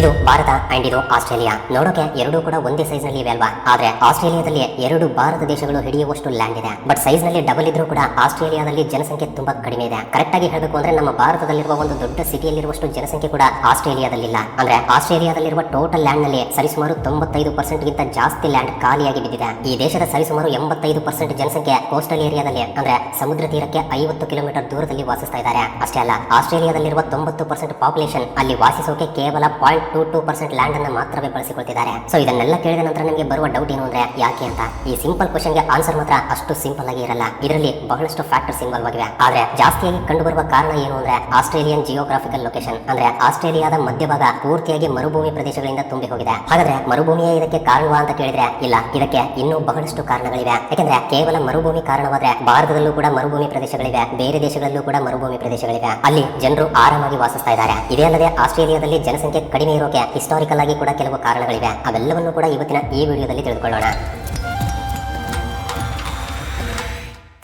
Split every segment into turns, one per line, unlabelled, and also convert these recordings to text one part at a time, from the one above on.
ಇದು ಭಾರತ ಅಂಡ್ ಇದು ಆಸ್ಟ್ರೇಲಿಯಾ. ನೋಡೋಕೆ ಎರಡೂ ಕೂಡ ಒಂದೇ ಸೈಜ್ನಲ್ಲಿ ಇವೆ ಅಲ್ವಾ? ಆದ್ರೆ ಆಸ್ಟ್ರೇಲಿಯಾದಲ್ಲಿ ಎರಡು ಭಾರತ ದೇಶಗಳು ಹಿಡಿಯುವಷ್ಟು ಲ್ಯಾಂಡ್ ಇದೆ. ಬಟ್ ಸೈಜ್ನಲ್ಲಿ ಡಬಲ್ ಇದ್ರೂ ಕೂಡ ಆಸ್ಟ್ರೇಲಿಯಾದಲ್ಲಿ ಜನಸಂಖ್ಯೆ ತುಂಬಾ ಕಡಿಮೆ ಇದೆ. ಕರೆಕ್ಟ್ ಆಗಿ ಹೇಳಬೇಕು ಅಂದ್ರೆ ನಮ್ಮ ಭಾರತದಲ್ಲಿರುವ ಒಂದು ದೊಡ್ಡ ಸಿಟಿಯಲ್ಲಿರುವಷ್ಟು ಜನಸಂಖ್ಯೆ ಕೂಡ ಆಸ್ಟ್ರೇಲಿಯಾದಲ್ಲಿಲ್ಲ. ಅಂದ್ರೆ ಆಸ್ಟ್ರೇಲಿಯಾದಲ್ಲಿರುವ ಟೋಟಲ್ ಲ್ಯಾಂಡ್ನಲ್ಲಿ ಸರಿಸುಮಾರು ತೊಂಬತ್ತೈದು ಪರ್ಸೆಂಟ್ ಗಿಂತ ಜಾಸ್ತಿ ಲ್ಯಾಂಡ್ ಖಾಲಿಯಾಗಿ ಬಿದ್ದಿದೆ. ಈ ದೇಶದ ಸರಿಸುಮಾರು ಎಂಬತ್ತೈದು ಪರ್ಸೆಂಟ್ ಜನಸಂಖ್ಯೆ ಕೋಸ್ಟಲ್ ಏರಿಯಾದಲ್ಲಿ ಅಂದ್ರೆ ಸಮುದ್ರ ತೀರಕ್ಕೆ ಐವತ್ತು ಕಿಲೋಮೀಟರ್ ದೂರದಲ್ಲಿ ವಾಸಿಸ್ತಾ ಇದ್ದಾರೆ. ಅಷ್ಟೇ ಅಲ್ಲ, ಆಸ್ಟ್ರೇಲಿಯಾದಲ್ಲಿರುವ ತೊಂಬತ್ತು ಪರ್ಸೆಂಟ್ ಪಾಪ್ಯುಲೇಷನ್ ಅಲ್ಲಿ ವಾಸಿಸೋಕೆ ಕೇವಲ point two two percent land ಅನ್ನ ಮಾತ್ರವೇ ಬಳಸಿಕೊಳ್ತಿದ್ದಾರೆ. ಸೊ ಇದನ್ನೆಲ್ಲ ಕೇಳಿದ ನಂತರ ನಿಮಗೆ ಬರುವ ಡೌಟ್ ಏನು ಅಂದ್ರೆ ಯಾಕೆ ಅಂತ? ಈ ಸಿಂಪಲ್ ಕ್ವಶನ್ಗೆ ಆನ್ಸರ್ ಮಾತ್ರ ಅಷ್ಟು ಸಿಂಪಲ್ ಆಗಿ ಇರಲ್ಲ. ಇದರಲ್ಲಿ ಬಹಳಷ್ಟು ಫ್ಯಾಕ್ಟರ್ಸ್ ಇನ್ವಾಲ್ವ್ ಆಗಿವೆ. ಆದ್ರೆ ಜಾಸ್ತಿಯಾಗಿ ಕಂಡುಬರುವ ಕಾರಣ ಏನು ಅಂದ್ರೆ ಆಸ್ಟ್ರೇಲಿಯನ್ ಜಿಯೋಗ್ರಾಫಿಕಲ್ ಲೊಕೇಶನ್ ಅಂದ್ರೆ ಆಸ್ಟ್ರೇಲಿಯಾದ ಮಧ್ಯಭಾಗ ಪೂರ್ತಿಯಾಗಿ ಮರುಭೂಮಿ ಪ್ರದೇಶಗಳಿಂದ ತುಂಬಿ ಹೋಗಿದೆ. ಹಾಗಾದ್ರೆ ಮರುಭೂಮಿಯೇ ಇದಕ್ಕೆ ಕಾರಣವಾ ಅಂತ ಕೇಳಿದ್ರೆ ಇಲ್ಲ. ಇದಕ್ಕೆ ಇನ್ನೂ ಬಹಳಷ್ಟು ಕಾರಣಗಳಿವೆ. ಯಾಕಂದ್ರೆ ಕೇವಲ ಮರುಭೂಮಿ ಕಾರಣವಾದ್ರೆ ಭಾರತದಲ್ಲೂ ಕೂಡ ಮರುಭೂಮಿ ಪ್ರದೇಶಗಳಿವೆ. ಬೇರೆ ದೇಶಗಳಲ್ಲೂ ಕೂಡ ಮರುಭೂಮಿ ಪ್ರದೇಶಗಳಿವೆ. ಅಲ್ಲಿ ಜನರು ಆರಾಮಾಗಿ ವಾಸಿಸ್ತಾ ಇದ್ದಾರೆ. ಇದೇ ಅಲ್ಲದೆ ಆಸ್ಟ್ರೇಲಿಯಾದಲ್ಲಿ ಜನಸಂಖ್ಯೆ ಕಡಿಮೆ ಇರೋಕೆ ಹಿಸ್ಟಾರಿಕಲ್ ಆಗಿ ಕೂಡ ಕೆಲವು ಕಾರಣಗಳಿವೆ. ಅವೆಲ್ಲವನ್ನು ಕೂಡ ಇವತ್ತಿನ ಈ ವಿಡಿಯೋದಲ್ಲಿ ತಿಳಿದುಕೊಳ್ಳೋಣ.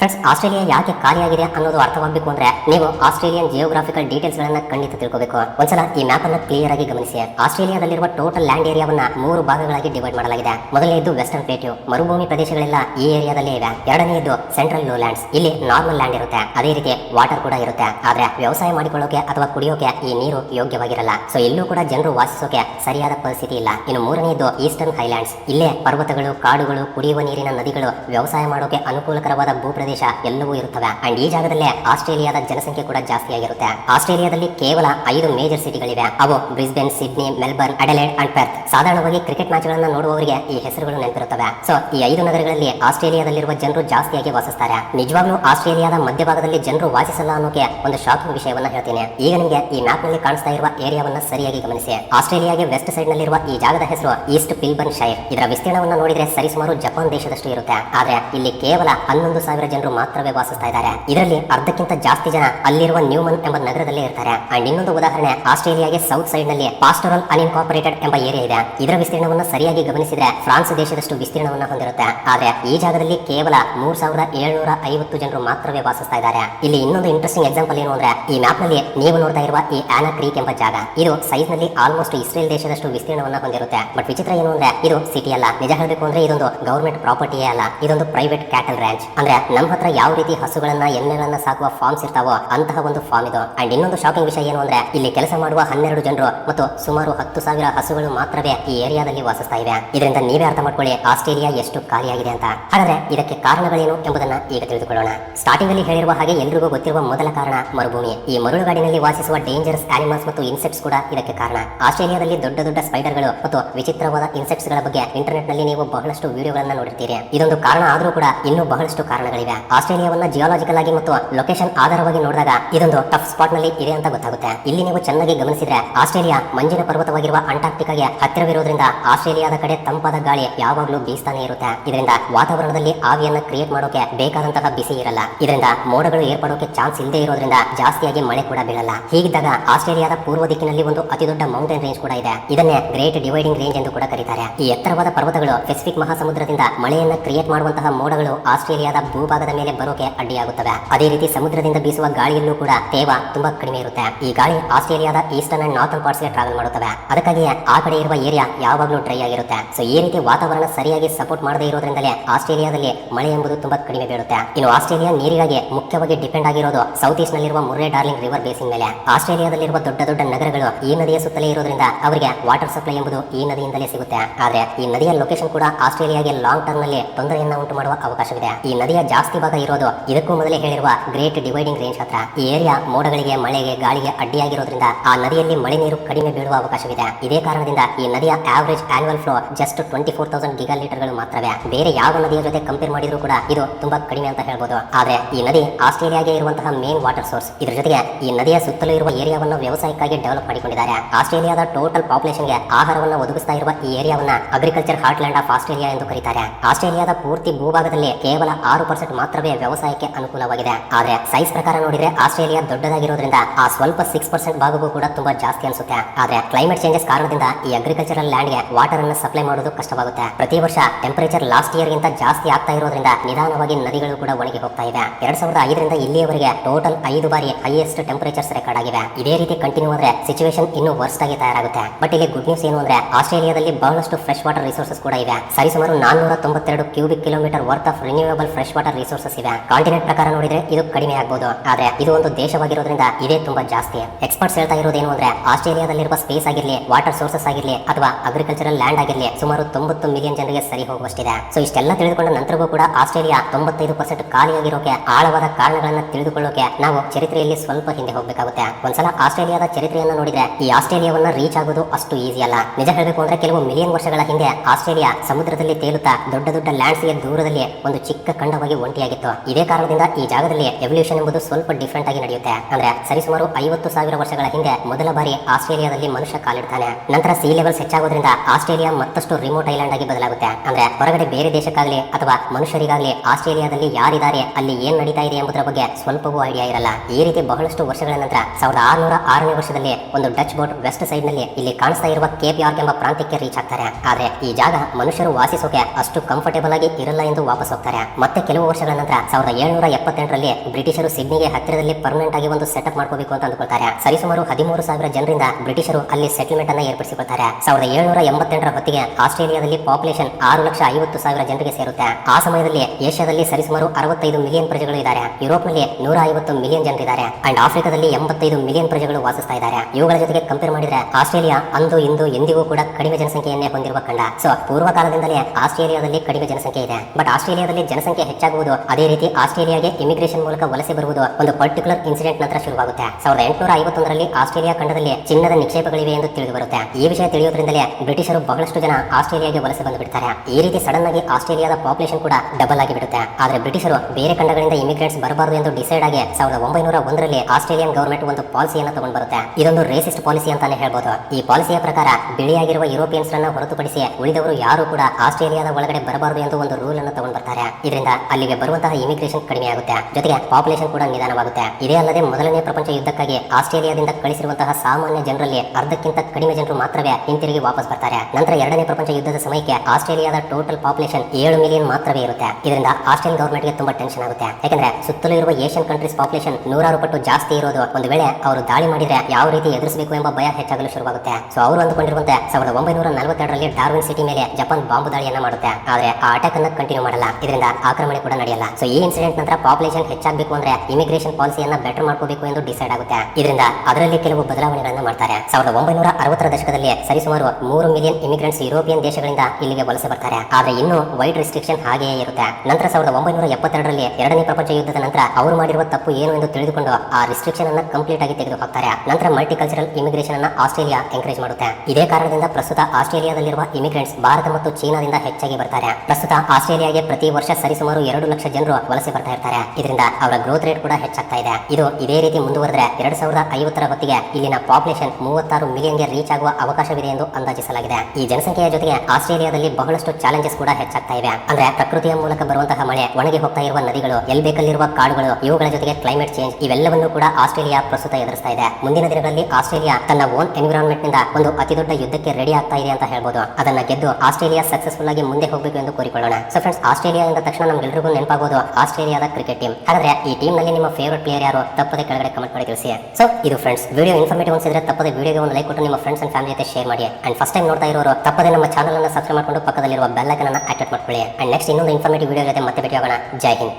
ಫ್ರೆಂಡ್ಸ್ ಆಸ್ಟ್ರೇಲಿಯಾ ಯಾಕೆ ಖಾಲಿಯಾಗಿದೆ ಅನ್ನೋದು ಅರ್ಥವಾಗಬೇಕು ಅಂದ್ರೆ ನೀವು ಆಸ್ಟ್ರೇಲಿಯನ್ ಜಿಯೋಗ್ರಾಫಿಕಲ್ ಡೀಟೇಲ್ಸ್ ಗಳನ್ನ ಖಂಡಿತ ತಿಳ್ಕೋಬೇಕು. ಒಂದ್ಸಲ ಈ ಮ್ಯಾಪ್ ಅನ್ನ ಕ್ಲಿಯರ್ ಆಗಿ ಗಮನಿಸಿ. ಆಸ್ಟ್ರೇಲಿಯಾದಲ್ಲಿರುವ ಟೋಟಲ್ ಲ್ಯಾಂಡ್ ಏರಿಯಾವನ್ನ ಮೂರು ಭಾಗಗಳಾಗಿ ಡಿವೈಡ್ ಮಾಡಲಾಗಿದೆ. ಮೊದಲನೆಯದು ವೆಸ್ಟರ್ನ್ ಪ್ಲೇಟ್ಯೂ ಮರುಭೂಮಿ ಪ್ರದೇಶಗಳೆಲ್ಲ ಈ ಏರಿಯಾದಲ್ಲೇ ಇವೆ. ಎರಡನೆಯದು ಸೆಂಟ್ರಲ್ ಲೋಲ್ಯಾಂಡ್ಸ್ ಇಲ್ಲಿ ನಾರ್ಮಲ್ ಲ್ಯಾಂಡ್ ಇರುತ್ತೆ. ಅದೇ ರೀತಿ ವಾಟರ್ ಕೂಡ ಇರುತ್ತೆ. ಆದ್ರೆ ವ್ಯವಸಾಯ ಮಾಡಿಕೊಳ್ಳೋಕೆ ಅಥವಾ ಕುಡಿಯೋಕೆ ಈ ನೀರು ಯೋಗ್ಯವಾಗಿರಲ್ಲ. ಸೊ ಇಲ್ಲೂ ಕೂಡ ಜನರು ವಾಸಿಸೋಕೆ ಸರಿಯಾದ ಪರಿಸ್ಥಿತಿ ಇಲ್ಲ. ಇನ್ನು ಮೂರನೆಯದು ಈಸ್ಟರ್ನ್ ಹೈಲ್ಯಾಂಡ್ಸ್ ಇಲ್ಲೇ ಪರ್ವತಗಳು, ಕಾಡುಗಳು, ಕುಡಿಯುವ ನೀರಿನ ನದಿಗಳು ವ್ಯವಸಾಯ ಮಾಡೋಕೆ ಅನುಕೂಲಕರವಾದ ಭೂಪ್ರದೇಶ ಎಲ್ಲವೂ ಇರುತ್ತವೆ. ಅಂಡ್ ಈ ಜಾಗದಲ್ಲೇ ಆಸ್ಟ್ರೇಲಿಯಾದ ಜನಸಂಖ್ಯೆ ಕೂಡ ಜಾಸ್ತಿ ಆಗಿರುತ್ತೆ. ಆಸ್ಟ್ರೇಲಿಯಾದಲ್ಲಿ ಕೇವಲ ಐದು ಮೇಜರ್ ಸಿಟಿಗಳಿವೆ ಅವು Brisbane, Sydney, Melbourne, Adelaide and Perth. ಸಾಧಾರಣವಾಗಿ ಕ್ರಿಕೆಟ್ ಮ್ಯಾಚ್ಗಳನ್ನು ನೋಡುವವರಿಗೆ ಈ ಹೆಸರುಗಳು ನೆನಪಿರುತ್ತವೆ. ಸೊ ಈ ಐದು ನಗರಗಳಲ್ಲಿ ಆಸ್ಟ್ರೇಲಿಯಾದಲ್ಲಿರುವ ಜನರು ಜಾಸ್ತಿಯಾಗಿ ವಾಸಿಸ್ತಾರೆ. ನಿಜವಾಗ್ಲೂ ಆಸ್ಟ್ರೇಲಿಯಾದ ಮಧ್ಯಭಾಗದಲ್ಲಿ ಜನರು ವಾಸಿಸಲ್ಲ ಅನ್ನೋಕೆ ಒಂದು ಶಾಕಿಂಗ್ ವಿಷಯವನ್ನ ಹೇಳ್ತೀನಿ. ಈಗ ನಿಮಗೆ ಈ ಮ್ಯಾಪ್ನಲ್ಲಿ ಕಾಣಿಸ್ತಾ ಇರುವ ಏರಿಯಾವನ್ನ ಸರಿಯಾಗಿ ಗಮನಿಸಿ. ಆಸ್ಟ್ರೇಲಿಯಾಗೆ ವೆಸ್ಟ್ ಸೈಡ್ ನಲ್ಲಿರುವ ಈ ಜಾಗದ ಹೆಸರು ಈಸ್ಟ್ ಪಿಲ್ಬರ್ನ್ ಶೈರ್ ಇದರ ವಿಸ್ತೀರ್ಣವನ್ನ ನೋಡಿದ್ರೆ ಸರಿಸುಮಾರು ಜಪಾನ್ ದೇಶದಷ್ಟು ಇರುತ್ತೆ. ಆದ್ರೆ ಇಲ್ಲಿ ಕೇವಲ ಹನ್ನೊಂದು ಸಾವಿರ ಜನರು ಮಾತ್ರವೇ ವಾಸಿಸ್ತಾ ಇದ್ದಾರೆ. ಇದರಲ್ಲಿ ಅರ್ಧಕ್ಕಿಂತ ಜಾಸ್ತಿ ಜನ ಅಲ್ಲಿರುವ ನ್ಯೂಮನ್ ಎಂಬ ನಗರದಲ್ಲೇ ಇರ್ತಾರೆ. ಅಂಡ್ ಇನ್ನೊಂದು ಉದಾಹರಣೆ ಆಸ್ಟ್ರೇಲಿಯಾಗೆ ಸೌತ್ ಸೈಡ್ನಲ್ಲಿ ಪಾಸ್ಟೋರಲ್ ಅನ್ಇನ್ಕಾಪರೇಟೆಡ್ ಎಂಬ ಏರಿಯಾ ಇದೆ. ಇದರ ವಿಸ್ತೀರ್ಣವನ್ನು ಸರಿಯಾಗಿ ಗಮನಿಸಿದ್ರೆ ಫ್ರಾನ್ಸ್ ದೇಶದಷ್ಟು ವಿಸ್ತೀರ್ಣವನ್ನು ಹೊಂದಿರುತ್ತೆ. ಆದ್ರೆ ಈ ಜಾಗದಲ್ಲಿ ಕೇವಲ ಮೂರ್ ಸಾವಿರದ ಏಳ್ನೂರ ಐವತ್ತು ಜನರು ಮಾತ್ರವೇ ವಾಸಿಸ್ತಾ ಇದ್ದಾರೆ. ಇಲ್ಲಿ ಇನ್ನೊಂದು ಇಂಟ್ರೆಸ್ಟಿಂಗ್ ಎಕ್ಸಾಂಪಲ್ ಏನು ಅಂದ್ರೆ, ಈ ಮ್ಯಾಪ್ನಲ್ಲಿ ನೀವು ನೋಡ್ತಾ ಇರುವ ಈ ಆನಾ ಕ್ರೀಕ್ ಎಂಬ ಜಾಗ. ಇದು ಸೈಜ್ನಲ್ಲಿ ಆಲ್ಮೋಸ್ಟ್ ಇಸ್ರೇಲ್ ದೇಶದಷ್ಟು ವಿಸ್ತೀರ್ಣವನ್ನು ಹೊಂದಿರುತ್ತೆ. ಬಟ್ ವಿಚಿತ್ರ ಏನು ಅಂದ್ರೆ, ಇದು ಸಿಟಿ ಅಲ್ಲ. ನಿಜ ಹೇಳಬೇಕು ಅಂದ್ರೆ ಇದೊಂದು ಗವರ್ಮೆಂಟ್ ಪ್ರಾಪರ್ಟಿಯೇ ಅಲ್ಲ. ಇದೊಂದು ಪ್ರೈವೇಟ್ ಕ್ಯಾಟಲ್ ರ್ಯಾಂಚ್ ಅಂದ್ರೆ ನಮ್ಮ ಹತ್ರ ಯಾವ ರೀತಿ ಹಸುಗಳನ್ನ ಎಮ್ಮೆಗಳನ್ನ ಸಾಕುವ ಫಾರ್ಮ್ಸ್ ಇರ್ತಾವೋ ಅಂತಹ ಒಂದು ಫಾರ್ಮ್ ಇದು. ಅಂಡ್ ಇನ್ನೊಂದು ಶಾಕಿಂಗ್ ವಿಷಯ ಏನು ಅಂದ್ರೆ, ಇಲ್ಲಿ ಕೆಲಸ ಮಾಡುವ ಹನ್ನೆರಡು ಜನರು ಮತ್ತು ಸುಮಾರು ಹತ್ತು ಸಾವಿರ ಹಸುಗಳು ಮಾತ್ರವೇ ಈ ಏರಿಯಾದಲ್ಲಿ ವಾಸಿಸ್ತಾ ಇವೆ. ಇದರಿಂದ ನೀವೇ ಅರ್ಥ ಮಾಡ್ಕೊಳ್ಳಿ, ಆಸ್ಟ್ರೇಲಿಯಾ ಎಷ್ಟು ಖಾಲಿಯಾಗಿದೆ ಅಂತ. ಆದರೆ ಇದಕ್ಕೆ ಕಾರಣಗಳೇನು ಎಂಬುದನ್ನ ಈಗ ತಿಳಿದುಕೊಳ್ಳೋಣ. ಸ್ಟಾರ್ಟಿಂಗ್ ಅಲ್ಲಿ ಹೇಳಿರುವ ಹಾಗೆ ಎಲ್ರಿಗೂ ಗೊತ್ತಿರುವ ಮೊದಲ ಕಾರಣ ಮರುಭೂಮಿ. ಈ ಮರುಳುಗಾಡಿನಲ್ಲಿ ವಾಸಿಸುವ ಡೇಂಜರಸ್ ಆನಿಮಲ್ಸ್ ಮತ್ತು ಇನ್ಸೆಕ್ಟ್ಸ್ ಕೂಡ ಇದಕ್ಕೆ ಕಾರಣ. ಆಸ್ಟ್ರೇಲಿಯಾದಲ್ಲಿ ದೊಡ್ಡ ದೊಡ್ಡ ಸ್ಪೈಡರ್ಗಳು ಮತ್ತು ವಿಚಿತ್ರವಾದ ಇನ್ಸೆಕ್ಟ್ಸ್ಗಳ ಬಗ್ಗೆ ಇಂಟರ್ನೆಟ್ನಲ್ಲಿ ನೀವು ಬಹಳಷ್ಟು ವಿಡಿಯೋಗಳನ್ನ ನೋಡಿರ್ತೀರಿ. ಇದೊಂದು ಕಾರಣ ಆದರೂ ಕೂಡ ಇನ್ನೂ ಬಹಳಷ್ಟು ಕಾರಣಗಳಿವೆ. ಆಸ್ಟ್ರೇಲಿಯಾವನ್ನ ಜಿಯಾಲಜಿಕಲ್ ಆಗಿ ಮತ್ತು ಲೊಕೇಶನ್ ಆಧಾರವಾಗಿ ನೋಡಿದಾಗ ಇದೊಂದು ಟಫ್ ಸ್ಪಾಟ್ನಲ್ಲಿ ಇದೆ ಅಂತ ಗೊತ್ತಾಗುತ್ತೆ. ಇಲ್ಲಿ ನೀವು ಚೆನ್ನಾಗಿ ಗಮನಿಸಿದ್ರೆ ಆಸ್ಟ್ರೇಲಿಯಾ ಮಂಜಿನ ಪರ್ವತವಾಗಿರುವ ಅಂಟಾರ್ಟಿಕಾಗೆ ಹತ್ತಿರವಿರೋದ್ರಿಂದ ಆಸ್ಟ್ರೇಲಿಯಾದ ಕಡೆ ತಂಪಾದ ಗಾಳಿ ಯಾವಾಗಲೂ ಬೀಸ್ತಾನೆ ಇರುತ್ತೆ. ಇದರಿಂದ ವಾತಾವರಣದಲ್ಲಿ ಆವಿಯನ್ನ ಕ್ರಿಯೇಟ್ ಮಾಡೋಕೆ ಬೇಕಾದಂತಹ ಬಿಸಿ ಇರಲ್ಲ. ಇದರಿಂದ ಮೋಡಗಳು ಏರ್ಪಡೋಕೆ ಚಾನ್ಸ್ ಇಲ್ಲದೆ ಇರೋದ್ರಿಂದ ಜಾಸ್ತಿಯಾಗಿ ಮಳೆ ಕೂಡ ಬೀಳಲ್ಲ. ಹೀಗಿದ್ದಾಗ ಆಸ್ಟ್ರೇಲಿಯಾದ ಪೂರ್ವ ದಿಕ್ಕಿನಲ್ಲಿ ಒಂದು ಅತಿ ದೊಡ್ಡ ಮೌಂಟೇನ್ ರೇಂಜ್ ಕೂಡ ಇದೆ. ಇದನ್ನೇ ಗ್ರೇಟ್ ಡಿವೈಡಿಂಗ್ ರೇಂಜ್ ಎಂದು ಕೂಡ ಕರೀತಾರೆ. ಈ ಎತ್ತರವಾದ ಪರ್ವತಗಳು ಪೆಸಿಫಿಕ್ ಮಹಾಸಮುದ್ರದಿಂದ ಮಳೆಯನ್ನ ಕ್ರಿಯೇಟ್ ಮಾಡುವಂತಹ ಮೋಡಗಳು ಆಸ್ಟ್ರೇಲಿಯಾದ ಭೂಭಾಗದ ಮೇಲೆ ಬರೋಕೆ ಅಡ್ಡಿಯಾಗುತ್ತವೆ. ಅದೇ ರೀತಿ ಸಮುದ್ರದಿಂದ ಬೀಸುವ ಗಾಳಿಯಲ್ಲೂ ಕೂಡ ತೇವ ತುಂಬಾ ಕಡಿಮೆ ಇರುತ್ತೆ. ಈ ಗಾಳಿ ಆಸ್ಟ್ರೇಲಿಯಾದ ಈಸ್ಟರ್ನ್ ಅಂಡ್ ನಾರ್ಥನ್ ಪಾರ್ಟ್ಸ್ಗೆ ಟ್ರಾವೆಲ್ ಮಾಡುತ್ತವೆ. ಅದಕ್ಕಾಗಿಯೇ ಆ ಕಡೆ ಇರುವ ಏರಿಯಾ ಯಾವಾಗಲೂ ಡ್ರೈ ಆಗಿರುತ್ತೆ. ಸೊ ಈ ರೀತಿ ವಾತಾವರಣ ಸರಿಯಾಗಿ ಸಪೋರ್ಟ್ ಮಾಡದೇ ಇರೋದ್ರಿಂದಲೇ ಆಸ್ಟ್ರೇಲಿಯಾದಲ್ಲಿ ಮಳೆ ಎಂಬುದು ತುಂಬಾ ಕಡಿಮೆ ಬೀಳುತ್ತೆ. ಇನ್ನು ಆಸ್ಟ್ರೇಲಿಯಾ ನೀರಿಗಾಗಿ ಮುಖ್ಯವಾಗಿ ಡಿಪೆಂಡ್ ಆಗಿರೋದು ಸೌತ್ ಈಸ್ಟ್ ನಲ್ಲಿರುವ ಮುರ್ರೆ ಡಾರ್ಲಿಂಗ್ ರಿವರ್ ಬೇಸಿನ್ ಮೇಲೆ. ಆಸ್ಟ್ರೇಲಿಯಾದಲ್ಲಿರುವ ದೊಡ್ಡ ದೊಡ್ಡ ನಗರಗಳು ಈ ನದಿಯ ಸುತ್ತಲೇ ಇರೋದ್ರಿಂದ ಅವರಿಗೆ ವಾಟರ್ ಸಪ್ಲೈ ಎಂಬುದು ಈ ನದಿಯಿಂದಲೇ ಸಿಗುತ್ತೆ. ಆದ್ರೆ ಈ ನದಿಯ ಲೊಕೇಶನ್ ಕೂಡ ಆಸ್ಟ್ರೇಲಿಯಾಗೆ ಲಾಂಗ್ ಟರ್ಮ್ನಲ್ಲಿ ತೊಂದರೆಯನ್ನ ಉಂಟು ಮಾಡುವ ಅವಕಾಶವಿದೆ. ಈ ನದಿಯ ಜಾಸ್ತಿ ಭಾಗ ಇರೋದು. ಇದಕ್ಕೂ ಮೊದಲೇ ಹೇಳಿರುವ ಗ್ರೇಟ್ ಡಿವೈಡಿಂಗ್ ರೇಂಜ್ ಹತ್ರ ಈ ಏರಿಯಾ ಮೋಡಗಳಿಗೆ, ಮಳೆಗೆ, ಗಾಳಿಗೆ ಅಡ್ಡಿಯಾಗಿರೋದ್ರಿಂದ ಆ ನದಿಯಲ್ಲಿ ಮಳೆ ನೀರು ಕಡಿಮೆ ಬೀಳುವ ಅವಕಾಶವಿದೆ. ಇದೇ ಕಾರಣದಿಂದ ಈ ನದಿಯ average annual flow just twenty four thousand giga ಲೀಟರ್ಗಳು ಮಾತ್ರವೇ. ಬೇರೆ ಯಾವ ನದಿಯ ಜೊತೆ ಕಂಪೇರ್ ಮಾಡಿದ್ರು ಕೂಡ ಇದು ತುಂಬಾ ಕಡಿಮೆ ಅಂತ ಹೇಳ್ಬೋದು. ಆದ್ರೆ ಈ ನದಿ ಆಸ್ಟ್ರೇಲಿಯಾಗೆ ಇರುವಂತಹ ಮೇನ್ ವಾಟರ್ ಸೋರ್ಸ್ ಇದ್ರ ಜೊತೆಗೆ ಈ ನದಿಯ ಸುತ್ತಲೂ ಇರುವ ಏರಿಯಾವನ್ನು ವ್ಯವಸಾಯಕ್ಕಾಗಿ ಡೆವಲಪ್ ಮಾಡಿಕೊಂಡಿದ್ದಾರೆ. ಆಸ್ಟ್ರೇಲಿಯಾದ ಟೋಟಲ್ ಪಾಪ್ಯುಲೇಷನ್ಗೆ ಆಹಾರವನ್ನು ಒದಗಿಸ್ತಾ ಇರುವ ಈ ಏರಿಯಾವನ್ನ ಅಗ್ರಿಕಲ್ಚರ್ ಹಾರ್ಟ್ಲ್ಯಾಂಡ್ ಆಫ್ ಆಸ್ಟ್ರೇಲಿಯಾ ಎಂದು ಕರೀತಾರೆ. ಆಸ್ಟ್ರೇಲಿಯಾದ ಪೂರ್ತಿ ಭೂಭಾಗದಲ್ಲಿ ಕೇವಲ ಆರು ಪರ್ಸೆಂಟ್ ಮಾತ್ರವೇ ವ್ಯವಸಾಯಕ್ಕೆ ಅನುಕೂಲವಾಗಿದೆ. ಆದ್ರೆ ಸೈಜ್ ಪ್ರಕಾರ ನೋಡಿದ್ರೆ ಆಸ್ಟ್ರೇಲಿಯಾ ದೊಡ್ಡದಾಗಿರೋದ್ರಿಂದ ಆ ಸ್ವಲ್ಪ ಸಿಕ್ಸ್ ಪರ್ಸೆಂಟ್ ಭಾಗವೂ ಕೂಡ ತುಂಬಾ ಜಾಸ್ತಿ ಅನ್ಸುತ್ತೆ. ಆದ್ರೆ ಕ್ಲೈಮೇಟ್ ಚೇಂಜಸ್ ಕಾರಣದಿಂದ ಈ ಅಗ್ರಿಕಲ್ಚರಲ್ ಲ್ಯಾಂಡ್ಗೆ ವಾಟರ್ ಅನ್ನು ಸಪ್ಲೈ ಮಾಡೋದು ಕಷ್ಟವಾಗುತ್ತೆ. ಪ್ರತಿ ವರ್ಷ ಟೆಂಪರೇಚರ್ ಲಾಸ್ಟ್ ಇಯರ್ ಗಿಂತ ಜಾಸ್ತಿ ಆಗ್ತಾ ಇರೋದ್ರಿಂದ ನಿಧಾನವಾಗಿ ನದಿಗಳು ಕೂಡ ಒಣಗಿ ಹೋಗ್ತಾ ಇವೆ. ಎರಡ್ ಸಾವಿರದ ಐದರಿಂದ ಇಲ್ಲಿಯವರೆಗೆ ಟೋಟಲ್ ಐದು ಬಾರಿ ಹೈಯೆಸ್ಟ್ ಟೆಂಪರೇಚರ್ಸ್ ರೆಕಾರ್ಡ್ ಆಗಿವೆ. ಇದೇ ರೀತಿ ಕಂಟಿನ್ಯೂ ಆದ್ರೆ ಸಿಚುವೇಶನ್ ಇನ್ನೂ ವರ್ಸ್ಟ್ ಆಗಿ ತಯಾರಾಗುತ್ತೆ. ಬಟ್ ಇಲ್ಲಿ ಗುಡ್ ನ್ಯೂಸ್ ಏನು ಅಂದ್ರೆ ಆಸ್ಟ್ರೇಲಿಯಾದಲ್ಲಿ ಬಹಳಷ್ಟು ಫ್ರೆಶ್ ವಾಟರ್ ರಿಸೋರ್ಸಸ್ ಕೂಡ ಇವೆ. ಸರಿಸುಮಾರು ನಾನ್ನೂರ ತೊಂಬತ್ತೆರಡು cubic kilometre worth of renewable fresh water resources ಇದೆ. ಕಾಂಟಿನೆಂಟ್ ಪ್ರಕಾರ ನೋಡಿದ್ರೆ ಇದು ಕಡಿಮೆ ಆಗಬಹುದು ಆದ್ರೆ ಇದು ಒಂದು ದೇಶವಾಗಿರೋದ್ರಿಂದ ಇದೇ ತುಂಬಾ ಜಾಸ್ತಿ. ಎಕ್ಸ್ಪರ್ಟ್ಸ್ ಹೇಳ್ತಾ ಇರೋದೇನು ಅಂದ್ರೆ ಆಸ್ಟ್ರೇಲಿಯಾದಲ್ಲಿರುವ ಸ್ಪೇಸ್ ಆಗಿರ್ಲಿ ವಾಟರ್ ಸೋರ್ಸಸ್ ಆಗಿರ್ಲಿ, ಅಥವಾ ಅಗ್ರಿಕಲ್ಚರಲ್ ಲ್ಯಾಂಡ್ ಆಗಿರ್ಲಿ ಸುಮಾರು ತೊಂಬತ್ತು ಮಿಲಿಯನ್ ಜನರಿಗೆ ಸರಿ ಹೋಗುವಷ್ಟಿದೆ. ಸೊ ಇಷ್ಟೆಲ್ಲ ತಿಳಿದುಕೊಂಡ ನಂತರವೂ ಕೂಡ ಆಸ್ಟ್ರೇಲಿಯಾ ತೊಂಬತ್ತೈದು ಪರ್ಸೆಂಟ್ ಖಾಲಿಯಾಗಿರೋಕೆ, ಆಳವಾದ ಕಾರಣಗಳನ್ನ ತಿಳಿದುಕೊಳ್ಳೋಕೆ ನಾವು ಚರಿತ್ರೆಯಲ್ಲಿ ಸ್ವಲ್ಪ ಹಿಂದೆ ಹೋಗಬೇಕಾಗುತ್ತೆ. ಒಂದ್ಸಲ ಆಸ್ಟ್ರೇಲಿಯಾದ ಚರಿತ್ರೆಯನ್ನು ನೋಡಿದ್ರೆ ಈ ಆಸ್ಟ್ರೇಲಿಯಾವನ್ನ ರೀಚ್ ಆಗೋದು ಅಷ್ಟು ಈಸಿ ಅಲ್ಲ. ನಿಜ ಹೇಳಬೇಕು ಅಂದ್ರೆ ಕೆಲವು ಮಿಲಿಯನ್ ವರ್ಷಗಳ ಹಿಂದೆ ಆಸ್ಟ್ರೇಲಿಯಾ ಸಮುದ್ರದಲ್ಲಿ ತೇಲುತ್ತಾ ದೊಡ್ಡ ದೊಡ್ಡ ಲ್ಯಾಂಡ್ಸ್ಗೆ ದೂರದಲ್ಲಿ ಒಂದು ಚಿಕ್ಕ ಖಂಡವಾಗಿ ಒಂಟಿಯಾಗಿತ್ತು ಇದೇ ಕಾರಣದಿಂದ ಈ ಜಾಗದಲ್ಲಿ ಎವಲ್ಯೂಷನ್ ಎಂಬುದು ಸ್ವಲ್ಪ ಡಿಫ್ರೆಂಟ್ ಆಗಿ ನಡೆಯುತ್ತೆ. ಅಂದ್ರೆ ಸರಿಸುಮಾರು ಐವತ್ತು ಸಾವಿರ ವರ್ಷಗಳ ಹಿಂದೆ ಮೊದಲ ಬಾರಿ ಆಸ್ಟ್ರೇಲಿಯಾದಲ್ಲಿ ಮನುಷ್ಯ ಕಾಲಿಡ್ತಾನೆ. ನಂತರ ಸಿ ಲೆವೆಲ್ಸ್ ಹೆಚ್ಚಾಗೋದ್ರಿಂದ ಆಸ್ಟ್ರೇಲಿಯಾ ಮತ್ತಷ್ಟು ರಿಮೋಟ್ ಐಲ್ಯಾಂಡ್ ಆಗಿ ಬದಲಾಗುತ್ತೆ. ಅಂದ್ರೆ ಹೊರಗಡೆ ಬೇರೆ ದೇಶಕ್ಕಾಗಲಿ ಅಥವಾ ಮನುಷ್ಯರಿಗಾಗಲಿ ಆಸ್ಟ್ರೇಲಿಯಾದಲ್ಲಿ ಯಾರಿದ್ದಾರೆ, ಅಲ್ಲಿ ಏನ್ ನಡೀತಾ ಇದೆ ಎಂಬುದರ ಬಗ್ಗೆ ಸ್ವಲ್ಪವೂ ಐಡಿಯಾ ಇರಲ್ಲ. ಈ ರೀತಿ ಬಹಳಷ್ಟು ವರ್ಷಗಳ ನಂತರ ಸಾವಿರದ ಆರುನೂರ ಆರನೇ ವರ್ಷದಲ್ಲಿ ಒಂದು ಡಚ್ ಬೋಟ್ ವೆಸ್ಟ್ ಸೈಡ್ನಲ್ಲಿ ಇಲ್ಲಿ ಕಾಣಿಸ್ತಾ ಇರುವ ಕೇಪ್ ಯಾರ್ಕ್ ಎಂಬ ಪ್ರಾಂತ್ಯಕ್ಕೆ ರೀಚ್ ಆಗ್ತಾರೆ. ಆದ್ರೆ ಈ ಜಾಗ ಮನುಷ್ಯರು ವಾಸಿಸೋಕೆ ಅಷ್ಟು ಕಂಫರ್ಟೇಬಲ್ ಆಗಿ ಇರಲ್ಲ ಎಂದು ವಾಪಸ್ ಹೋಗ್ತಾರೆ. ಮತ್ತೆ ಕೆಲವು ವರ್ಷಗಳ ನಂತರ ಸಾವಿರದ ಏಳ್ನೂರ ಎಪ್ಪತ್ತೆಂಟರಲ್ಲಿ ಬ್ರಿಟಿಷರು ಸಿಡ್ನಿಗೆ ಹತ್ತಿರದಲ್ಲಿ ಪರ್ಮನೆಂಟ್ ಆಗಿ ಒಂದು ಸೆಟಪ್ ಮಾಡ್ಕೋಬೇಕು ಅಂತ ಅಂದುಕೊಳ್ತಾರೆ. ಸರಿಸುಮಾರು ಹದಿಮೂರು ಸಾವಿರ ಜನರಿಂದ ಬ್ರಿಟಿಷರು ಅಲ್ಲಿ ಸೆಟಲ್ಮೆಂಟ್ ಅನ್ನ ಏರ್ಪಡಿಸಿಕೊಳ್ತಾರೆ. ಸಾವಿರದ ಏಳ್ನೂರ ಎಂಬತ್ತೆಂಟರ ಹೊತ್ತಿಗೆ ಆಸ್ಟ್ರೇಲಿಯಾದಲ್ಲಿ ಪಾಪ್ಯುಲೇಷನ್ ಆರು ಲಕ್ಷ ಐವತ್ತು ಸಾವಿರ ಜನರಿಗೆ ಸೇರುತ್ತೆ. ಆ ಸಮಯದಲ್ಲಿ ಏಷ್ಯಾದಲ್ಲಿ ಸರಿಸುಮಾರು ಅರವತ್ತೈದು ಮಿಲಿಯನ್ ಪ್ರಜೆಗಳು ಇದ್ದಾರೆ. ಯುರೋಪ್ನಲ್ಲಿ ನೂರ ಐವತ್ತು ಮಿಲಿಯನ್ ಜನರಿದ್ದಾರೆ. ಅಂಡ್ ಆಫ್ರಿಕಾದಲ್ಲಿ ಎಂಬತ್ತೈದು ಮಿಲಿಯನ್ ಪ್ರಜೆಗಳು ವಾಸಿಸ್ತಾ ಇದ್ದಾರೆ. ಇವುಗಳ ಜೊತೆಗೆ ಕಂಪೇರ್ ಮಾಡಿದ್ರೆ ಆಸ್ಟ್ರೇಲಿಯಾ ಅಂದು ಇಂದು ಎಂದಿಗೂ ಕೂಡ ಕಡಿಮೆ ಜನಸಂಖ್ಯೆಯನ್ನೇ ಹೊಂದಿರುವ ಖಂಡ. ಸೊ ಪೂರ್ವ ಕಾಲದಿಂದಲೇ ಆಸ್ಟ್ರೇಲಿಯಾದಲ್ಲಿ ಕಡಿಮೆ ಜನಸಂಖ್ಯೆ ಇದೆ. ಬಟ್ ಆಸ್ಟ್ರೇಲಿಯಾದಲ್ಲಿ ಜನಸಂಖ್ಯೆ ಹೆಚ್ಚಾಗುವುದು ಅದೇ ರೀತಿ ಆಸ್ಟ್ರೇಲಿಯಾಗೆ ಇಮಿಗ್ರೇಷನ್ ಮೂಲಕ ವಲಸೆ ಬರುವುದು ಒಂದು ಪರ್ಟಿಕ್ಯುಲರ್ ಇನ್ಸಿಡೆಂಟ್ ನಂತರ ಶುರುವಾಗುತ್ತೆ. ಸಾವಿರದ ಎಂಟುನೂರ ಐವತ್ತೊಂದರಲ್ಲಿ ಆಸ್ಟ್ರೇಲಿಯಾ ಖಂಡದಲ್ಲಿ ಚಿನ್ನದ ನಿಕ್ಷೇಪಗಳಿವೆ ಎಂದು ತಿಳಿದು ಬರುತ್ತೆ ಈ ವಿಷಯ ತಿಳಿಯೋದ್ರಿಂದಲೇ ಬ್ರಿಟಿಷರು ಬಹಳಷ್ಟು ಜನ ಆಸ್ಟ್ರೇಲಿಯಾಗೆ ವಲಸೆ ಬಂದು ಬಿಡ್ತಾರೆ ಈ ರೀತಿ ಸಡನ್ ಆಗಿ ಆಸ್ಟ್ರೇಲಿಯಾದ ಪಾಪ್ಯುಲೇಷನ್ ಕೂಡ ಡಬಲ್ ಆಗಿ ಬಿಡುತ್ತೆ ಆದ್ರೆ ಬ್ರಿಟಿಷರು ಬೇರೆ ಖಂಡಗಳಿಂದ ಇಮಿಗ್ರೆಂಟ್ಸ್ ಬರಬಾರದು ಎಂದು ಡಿಸೈಡ್ ಆಗಿ ಸಾವಿರದ ಒಂಬೈನೂರ ಒಂದರಲ್ಲಿ ಆಸ್ಟ್ರೇಲಿಯನ್ ಗವರ್ಮೆಂಟ್ ಒಂದು ಪಾಲಿಸಿಯನ್ನು ತಗೊಂಡು ಬರುತ್ತೆ ಇದೊಂದು ರೇಸಿಸ್ಟ್ ಪಾಲಿಸಿ ಅಂತಾನೆ ಹೇಳ್ಬೋದು. ಈ ಪಾಲಿಸಿಯ ಪ್ರಕಾರ ಬಿಳಿಯಾಗಿರುವ ಯುರೋಪಿಯನ್ಸ್ ರನ್ನ ಹೊರತುಪಡಿಸಿ ಉಳಿದವರು ಯಾರು ಕೂಡ ಆಸ್ಟ್ರೇಲಿಯಾದ ಒಳಗಡೆ ಬರಬಾರದು ಎಂದು ಒಂದು ರೂಲ್ ಅನ್ನು ತಗೊಂಡು ಬರ್ತಾರೆ ಇದರಿಂದ ಅಲ್ಲಿಗೆ ಬರುವಂತಹ ಇಮಿಗ್ರೇಷನ್ ಕಡಿಮೆ ಆಗುತ್ತೆ. ಜೊತೆಗೆ ಪಾಪ್ಯುಲೇಷನ್ ಕೂಡ ನಿಧಾನವಾಗುತ್ತೆ. ಇದೇ ಅಲ್ಲದೆ ಮೊದಲನೇ ಪ್ರಪಂಚ ಯುದ್ಧಕ್ಕಾಗಿ ಆಸ್ಟ್ರೇಲಿಯಾದಿಂದ ಕಳಿಸಿರುವಂತಹ ಸಾಮಾನ್ಯ ಜನರಲ್ಲಿ ಅರ್ಧಕ್ಕಿಂತ ಕಡಿಮೆ ಜನರು ಮಾತ್ರವೇ ಹಿಂತಿರುಗಿ ವಾಪಸ್ ಬರ್ತಾರೆ. ನಂತರ ಎರಡನೇ ಪ್ರಪಂಚ ಯುದ್ಧದ ಸಮಯಕ್ಕೆ ಆಸ್ಟ್ರೇಲಿಯಾದ ಟೋಟಲ್ ಪಾಪ್ಯುಲೇಷನ್ ಏಳು ಮಿಲಿಯನ್ ಮಾತ್ರವೇ ಇರುತ್ತೆ. ಇದರಿಂದ ಆಸ್ಟ್ರೇಲಿಯನ್ ಗವರ್ಮೆಂಟ್ಗೆ ತುಂಬಾ ಟೆನ್ಷನ್ ಆಗುತ್ತೆ. ಯಾಕಂದ್ರೆ ಸುತ್ತಲೂ ಇರುವ ಏಷ್ಯನ್ ಕಂಟ್ರೀಸ್ ಪಾಪ್ಯುಲೇಷನ್ ನೂರಾರು ಪಟ್ಟು ಜಾಸ್ತಿ ಇರೋದು. ಒಂದು ವೇಳೆ ಅವರು ದಾಳಿ ಮಾಡಿದ್ರೆ ಯಾವ ರೀತಿ ಎದುರಿಸಬೇಕು ಎಂಬ ಭಯ ಹೆಚ್ಚಾಗಲು ಶುರುವಾಗುತ್ತೆ. ಸೊ ಅವರು ಅಂದುಕೊಂಡಿರುವಂತೆ ಸಾವಿರದ ಒಂಬೈನೂರ ನಲವತ್ತೆರಡರಲ್ಲಿ ಡಾರ್ವಿನ್ ಸಿಟಿ ಮೇಲೆ ಜಪಾನ್ ಬಾಂಬ್ ದಾಳಿಯನ್ನ ಮಾಡುತ್ತೆ. ಆದ್ರೆ ಆ ಅಟ್ಯಾಕ್ ಅನ್ನ ಕಂಟಿನ್ಯೂ ಮಾಡಲ್ಲ. ಇದರಿಂದ ಆಕ್ರಮಣೆ ಕೂಡ ನಡೆಯಲ್ಲ ಸೊ ಈ ಇನ್ಸಿಡೆಂಟ್ ನಂತರ ಪಾಪ್ಯುಲೇಷನ್ ಹೆಚ್ಚಾಗಬೇಕು ಅಂದ್ರೆ ಇಮಿಗ್ರೇಷನ್ ಪಾಲಿಸಿಯನ್ನ ಬೆಟರ್ ಮಾಡ್ಕೋಬೇಕು ಎಂದು ಡಿಸೈಡ್ ಆಗುತ್ತೆ. ಇದರಿಂದ ಅದರಲ್ಲಿ ಕೆಲವು ಬದಲಾವಣೆಗಳನ್ನು ಮಾಡ್ತಾರೆ. ಸಾವಿರದ ಒಂಬೈನೂರ ಅರವತ್ತರ ದಶಕದಲ್ಲಿ ಸರಿಸುಮಾರು ಮೂರು ಮಿಲಿಯನ್ ಇಮಿಗ್ರೆಂಟ್ಸ್ ಯುರೋಪಿಯನ್ ದೇಶಗಳಿಂದ ಇಲ್ಲಿಗೆ ವಲಸೆ ಬರ್ತಾರೆ. ಆದ್ರೆ ಇನ್ನು ವೈಟ್ ರೆಸ್ಟ್ರಿಕ್ಷನ್ ಹಾಗೆಯೇ ಇರುತ್ತೆ. ನಂತರ ಸಾವಿರದ ಒಂಬೈನೂರ ಎಪ್ಪತ್ತೆರಡರಲ್ಲಿ ಎರಡನೇ ಪ್ರಪಂಚ ಯುದ್ಧದ ನಂತರ ಅವರು ಮಾಡಿರುವ ತಪ್ಪು ಏನು ಎಂದು ತಿಳಿದುಕೊಂಡು ಆ ರಿಸ್ಟ್ರಿಕ್ಷನ್ ಅನ್ನ ಕಂಪ್ಲೀಟ್ ಆಗಿ ತೆಗೆದು ಹಾಕ್ತಾರೆ ನಂತರ ಮಲ್ಟಿಕಲ್ಚರಲ್ ಇಮಿಗ್ರೇಷನ್ ಅನ್ನ ಆಸ್ಟ್ರೇಲಿಯಾ ಎಂಕರೇಜ್ ಮಾಡುತ್ತೆ. ಇದೇ ಕಾರಣದಿಂದ ಪ್ರಸ್ತುತ ಆಸ್ಟ್ರೇಲಿಯಾದಲ್ಲಿರುವ ಇಮಿಗ್ರೆಂಟ್ಸ್ ಭಾರತ ಮತ್ತು ಚೀನಾದಿಂದ ಹೆಚ್ಚಾಗಿ ಬರ್ತಾರೆ. ಪ್ರಸ್ತುತ ಆಸ್ಟ್ರೇಲಿಯಾಗೆ ಪ್ರತಿ ವರ್ಷ ಸರಿಸುಮಾರು ಎರಡು ಲಕ್ಷ ಜನರು ವಲಸೆ ಬರ್ತಾ ಇರ್ತಾರೆ. ಇದರಿಂದ ಅವರ ಗ್ರೋತ್ ರೇಟ್ ಕೂಡ ಹೆಚ್ಚಾಗ್ತಾ ಇದೆ. ಇದು ಇದೇ ರೀತಿ ಮುಂದುವರೆದ್ರೆ ಎರಡ್ ಸಾವಿರದ ಐವತ್ತರ ಹೊತ್ತಿಗೆ ಇಲ್ಲಿನ ಪಾಪ್ಯುಲೇಷನ್ ಮೂವತ್ತಾರು ಮಿಲಿಯನ್ಗೆ ರೀಚ್ ಆಗುವ ಅವಕಾಶವಿದೆ ಎಂದು ಅಂದಾಜಿಸಲಾಗಿದೆ. ಈ ಜನಸಂಖ್ಯೆಯ ಜೊತೆಗೆ ಆಸ್ಟ್ರೇಲಿಯಾದಲ್ಲಿ ಬಹಳಷ್ಟು ಚಾಲೆಂಜಸ್ ಕೂಡ ಹೆಚ್ಚಾಗ್ತಾ ಇವೆ. ಅಂದ್ರೆ ಪ್ರಕೃತಿಯ ಮೂಲಕ ಬರುವಂತಹ ಮಳೆ, ಒಣಗಿ ಹೋಗ್ತಾ ಇರುವ ನದಿಗಳು ಎಲ್ ಬೇಕಲ್ಲಿರುವ ಕಾಡುಗಳು, ಇವುಗಳ ಜೊತೆಗೆ ಕ್ಲೈಮೇಟ್ ಚೇಂಜ್ ಇವೆಲ್ಲವನ್ನೂ ಕೂಡ ಆಸ್ಟ್ರೇಲಿಯಾ ಪ್ರಸ್ತುತ ಎದುರಿಸ್ತಾ ಇದೆ. ಮುಂದಿನ ದಿನಗಳಲ್ಲಿ ಆಸ್ಟ್ರೇಲಿಯಾ ತನ್ನ ಓನ್ ಎನ್ವಿರಾನ್ಮೆಂಟ್ನಿಂದ ಒಂದು ಅತಿ ದೊಡ್ಡ ಯುದ್ಧಕ್ಕೆ ರೆಡಿ ಆಗ್ತಾ ಇದೆ ಅಂತ ಹೇಳ್ಬೋದು. ಅದನ್ನ ಗೆದ್ದು ಆಸ್ಟ್ರೇಲಿಯಾ ಸಕ್ಸಸ್ಫುಲ್ ಆಗಿ ಮುಂದೆ ಹೋಗಬೇಕು ಎಂದು ಕೋರಿಕೊಳ್ಳೋಣ. ಸೊ ಫ್ರೆಂಡ್ಸ್ ಆಸ್ಟ್ರೇಲಿಯಾ ಎಂದ ತಕ್ಷಣ ನಮ್ಗೆಲ್ರಿಗೂ ನೆನಪಾಗೋದು ಆಸ್ಟ್ರೇಲಿಯಾದ ಕ್ರಿಕೆಟ್ ಟೀಮ್ ಹಾಗಾದ್ರೆ ಈ ಟೀಮ್ನಲ್ಲಿ ನಿಮ್ಮ ಫೇವರೇಟ್ ಪ್ಲೇಯರ್ ಯಾರು? ತಪ್ಪದೆ ಕೆಳಗಡೆ ಕಮೆಂಟ್ ಮಾಡಿ ತಿಳಿಸಿ. ಸೊ ಇದು ಫ್ರೆಂಡ್ಸ್ ವಿಡಿಯೋ ಇನ್ಫಾರ್ಮೇಟಿವ್ ಅನ್ಸಿದ್ರೆ ತಪ್ಪದೆ ವಿಡಿಯೋಗೆ ಒಂದು ಲೈಕ್ ಕೊಟ್ಟು ನಿಮ್ಮ ಫ್ರೆಂಡ್ಸ್ ಅಂಡ್ ಫ್ಯಾಮಿಲಿ ಜೊತೆ ಶೇರ್ ಮಾಡಿ. ಅಂಡ್ ಫಸ್ಟ್ ಟೈಮ್ ನೋಡ್ತಾ ಇರೋರು, ತಪ್ಪದೆ ನಮ್ಮ ಚಾನಲ್ ಅನ್ನು ಸಬ್ಸ್ಕ್ರೈಬ್ ಮಾಡ್ಕೊಂಡು ಪಕ್ಕದಲ್ಲಿರುವ ಬೆಲ್ ಅನ್ನು ಆಕ್ಟಿವೇಟ್ ಮಾಡ್ಕೊಳ್ಳಿ. ಅಂಡ್ ನೆಕ್ಸ್ಟ್ ಇನ್ನೊಂದು ಇನ್ಫಾರ್ಮೇಟಿವ್ ವಿಡಿಯೋ ಜೊತೆ ಮತ್ತೆ ಭೇಟಿ ಆಗೋಣ ಜೈ ಹಿಂದ್.